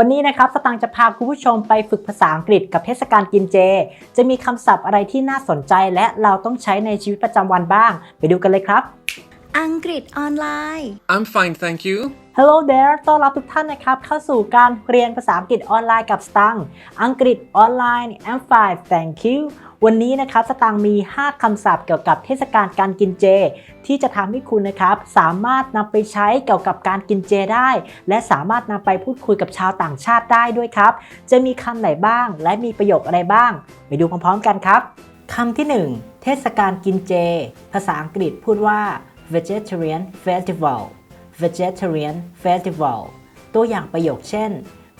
วันนี้นะครับสตางค์จะพาคุณผู้ชมไปฝึกภาษาอังกฤษกับเทศกาลกินเจ จะมีคำศัพท์อะไรที่น่าสนใจและเราต้องใช้ในชีวิตประจำวันบ้าง ไปดูกันเลยครับ อังกฤษออนไลน์ I'm fine, thank you. Hello there ต้อนรับทุกท่านนะครับ เข้าสู่การเรียนภาษาอังกฤษออนไลน์กับสตังค์อังกฤษออนไลน์ I'm fine thank you วันนี้นะครับสตังมี 5คำศัพท์เกี่ยวกับเทศกาลการกินเจ ที่จะทำให้คุณนะครับสามารถนำไปใช้เกี่ยวกับการกินเจได้ และสามารถนำไปพูดคุยกับชาวต่างชาติได้ด้วยครับ จะมีคำไหนบ้าง และมีประโยคอะไรบ้าง ไปดูพร้อมๆกันครับคำที่ 1 เทศกาลกินเจ ภาษาอังกฤษพูดว่า vegetarian festival vegetarian festival ตัวอย่างประโยคเช่น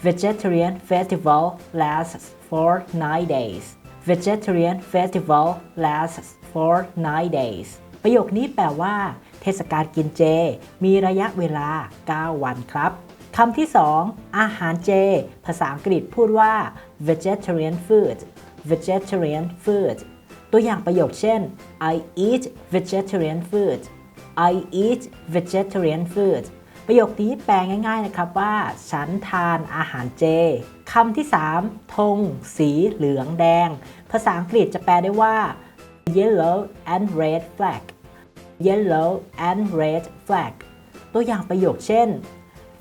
vegetarian festival lasts for 9 days vegetarian festival lasts for 9 days ประโยคนี้แปลว่า เทศกาลกินเจ มีระยะเวลา 9 วันครับคำที่ 2 อาหารเจ ภาษาอังกฤษพูดว่า vegetarian food vegetarian food ตัวอย่างประโยคเช่น I eat vegetarian food I eat vegetarian food ประโยคนี้แปลง่ายๆนะครับว่า ฉันทานอาหารเจ คำที่ 3ธงสีเหลืองแดง ภาษาอังกฤษจะแปลได้ว่า yellow and red flag yellow and red flag ตัวอย่างประโยคเช่น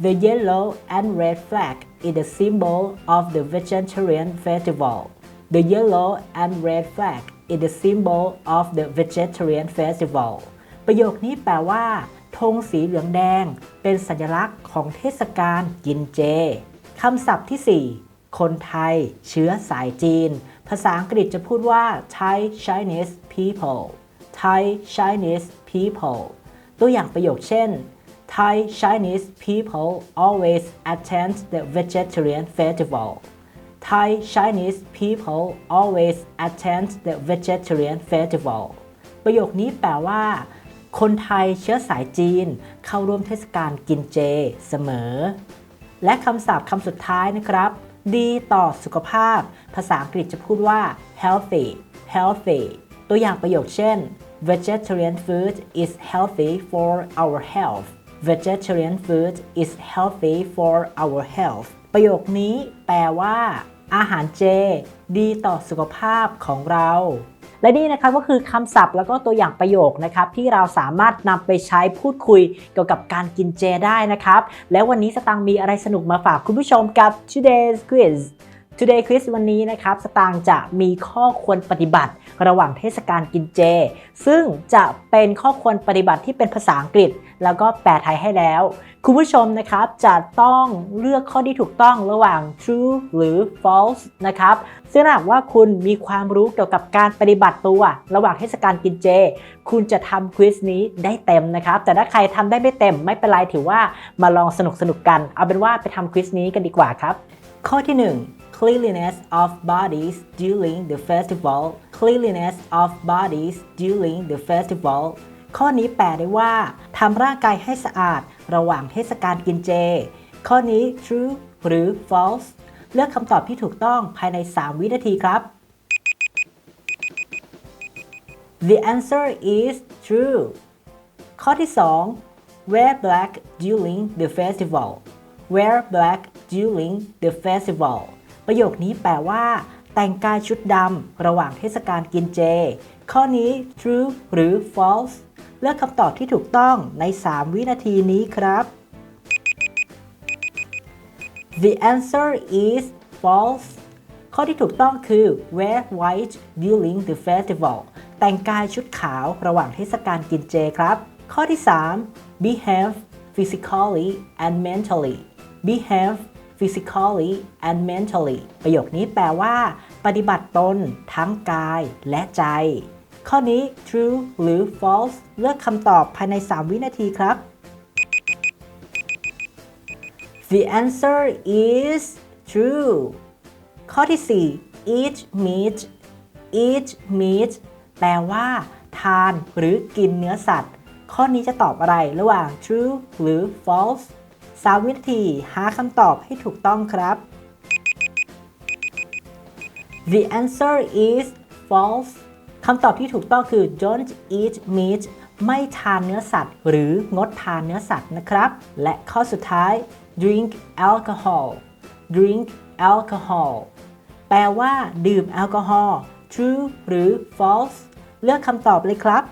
The yellow and red flag is the symbol of the vegetarian festival The yellow and red flag is the symbol of the vegetarian festival ประโยคนี้แปลว่าธงสีเหลืองแดง เป็นสัญลักษณ์ของเทศกาลกินเจ คำศัพท์ที่ 4 คนไทย เชื้อสายจีน ภาษาอังกฤษจะพูดว่า Thai Chinese people Thai Chinese people ตัวอย่างประโยคเช่น Thai Chinese people always attend the vegetarian festival Thai Chinese people always attend the vegetarian festival ประโยคนี้แปลว่า คนไทยเชื้อสายจีนเข้าร่วมเทศกาลกินเจเสมอ และคำศัพท์คำสุดท้ายนะครับ ดีต่อสุขภาพ ภาษาอังกฤษจะพูดว่า healthy healthy ตัวอย่างประโยคเช่น vegetarian food is healthy for our health vegetarian food is healthy for our health ประโยคนี้แปลว่า อาหารเจ ดีต่อสุขภาพของเรา และนี่นะครับก็คือคำศัพท์แล้วก็ตัวอย่างประโยคนะครับที่เราสามารถนำไปใช้พูดคุยเกี่ยวกับการกินเจได้นะครับ แล้ววันนี้สตังค์มีอะไรสนุกมาฝากคุณผู้ชมกับ today's quiz Today Quiz วันนี้นะครับ สตางค์จะมีข้อควรปฏิบัติระหว่างเทศกาลกินเจ ซึ่งจะเป็นข้อควรปฏิบัติที่เป็นภาษาอังกฤษ แล้วก็แปลไทยให้แล้ว คุณผู้ชมนะครับจะต้องเลือกข้อที่ถูกต้องระหว่าง true หรือ false นะครับ ซึ่งถ้าหากว่าคุณมีความรู้เกี่ยวกับการปฏิบัติตัว ระหว่างเทศกาลกินเจ คุณจะทำควิสนี้ได้เต็มนะครับ แต่ถ้าใครทำได้ไม่เต็มไม่เป็นไรถือว่ามาลองสนุกสนุกกัน เอาเป็นว่าไปทำควิสนี้กันดีกว่าครับ ข้อที่ 1 cleanliness of bodies during the festival cleanliness of bodies during the festival ข้อนี้แปลได้ว่าทำร่างกายให้สะอาดระหว่างเทศกาลกินเจ ข้อนี้ true หรือ false เลือกคำตอบที่ถูกต้องภายใน 3 วินาทีครับ The answer is true ข้อที่ 2 wear black during the festival wear black during the festival ประโยคนี้แปลว่า แต่งกายชุดดำระหว่างเทศกาลกินเจ ข้อนี้ true หรือ false เลือกคำตอบที่ถูกต้องใน 3 วินาทีนี้ครับ The answer is false ข้อที่ถูกต้องคือ wear white during the festival แต่งกายชุดขาวระหว่างเทศกาลกินเจครับ ข้อที่ 3 behave physically and mentally behave physically and mentally ประโยคนี้แปลว่า ปฏิบัติตน ทั้งกายและใจ ข้อนี้ true หรือ false เลือกคำตอบภายใน 3 วินาทีครับ The answer is true ข้อที่ 4 eat meat eat meat แปลว่า ทานหรือกินเนื้อสัตว์ ข้อนี้จะตอบอะไรระหว่าง true หรือ false 3วินาทีหาคำตอบให้ถูกต้องครับ The answer is false คำตอบที่ถูกต้องคือ don't eat meat ไม่ทานเนื้อสัตว์ หรืองดทานเนื้อสัตว์นะครับ และข้อสุดท้าย drink alcohol drink alcohol แปลว่า ดื่มแอลกอฮอล์ true หรือ false เลือกคำตอบเลยครับ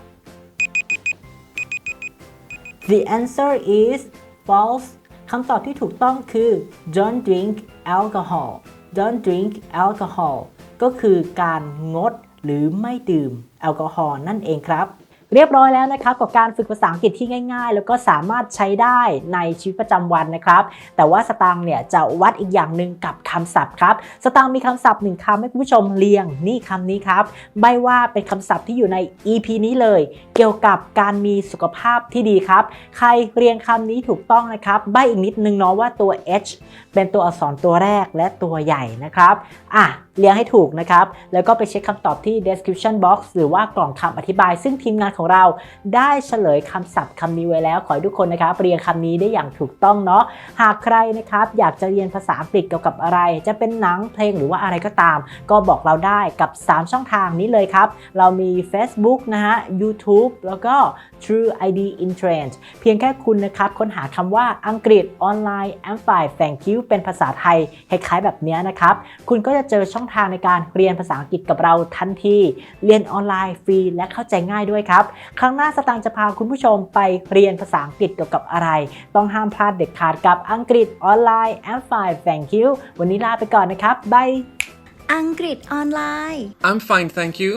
The answer is false คำตอบที่ถูกต้องคือ don't drink alcohol don't drink alcohol ก็คือการงดหรือไม่ดื่มแอลกอฮอล์นั่นเองครับ เรียบร้อยแล้วนะครับกับการฝึกภาษาอังกฤษที่ง่าย ๆ แล้วก็สามารถใช้ได้ในชีวิตประจำวันนะครับ แต่ว่าสตางค์เนี่ยจะวัดอีกอย่างหนึ่งกับคำศัพท์ครับ สตางค์มีคำศัพท์หนึ่งคำให้คุณผู้ชมเรียงนี่คำนี้ครับใบว่าเป็นคำศัพท์ที่อยู่ใน EP นี้เลย เกี่ยวกับการมีสุขภาพที่ดีครับ ใครเรียงคำนี้ถูกต้องนะครับ ใบอีกนิดนึงเนาะว่าตัว H เป็นตัวอักษรตัวแรกและตัวใหญ่นะครับอะ เรียงให้ถูกนะครับ แล้วก็ไปเช็คคำตอบที่ description box หรือว่ากล่องคำอธิบาย ซึ่งทีมงานของเราได้เฉลยคำศัพท์คำนี้ไว้แล้ว ขอให้ทุกคนนะครับเรียงคำนี้ได้อย่างถูกต้องเนาะ หากใครนะครับอยากจะเรียนภาษาอังกฤษเกี่ยวกับอะไร จะเป็นหนังเพลงหรือว่าอะไรก็ตาม ก็บอกเราได้กับ 3 ช่องทางนี้เลยครับ เรามี Facebook นะฮะ YouTube แล้วก็ True ID in Trend เพียงแค่คุณนะครับค้นหาคำว่าอังกฤษออนไลน์ a m p l i thank you เป็นภาษาไทยคล้ายๆแบบนี้นะครับ คุณก็จะเจอช่องทางในการเรียนภาษาอังกฤษกับเราทันที เรียนออนไลน์ฟรีและเข้าใจง่ายด้วยครับ ครั้งหน้าสตางค์จะพาคุณผู้ชมไปเรียนภาษาอังกฤษเกี่ยวกับอะไร ต้องห้ามพลาดเด็ดขาดกับอังกฤษออนไลน์ a m p l i thank you วันนี้ลาไปก่อนนะครับบายอังกฤษออนไลน์ I'm fine, thank you.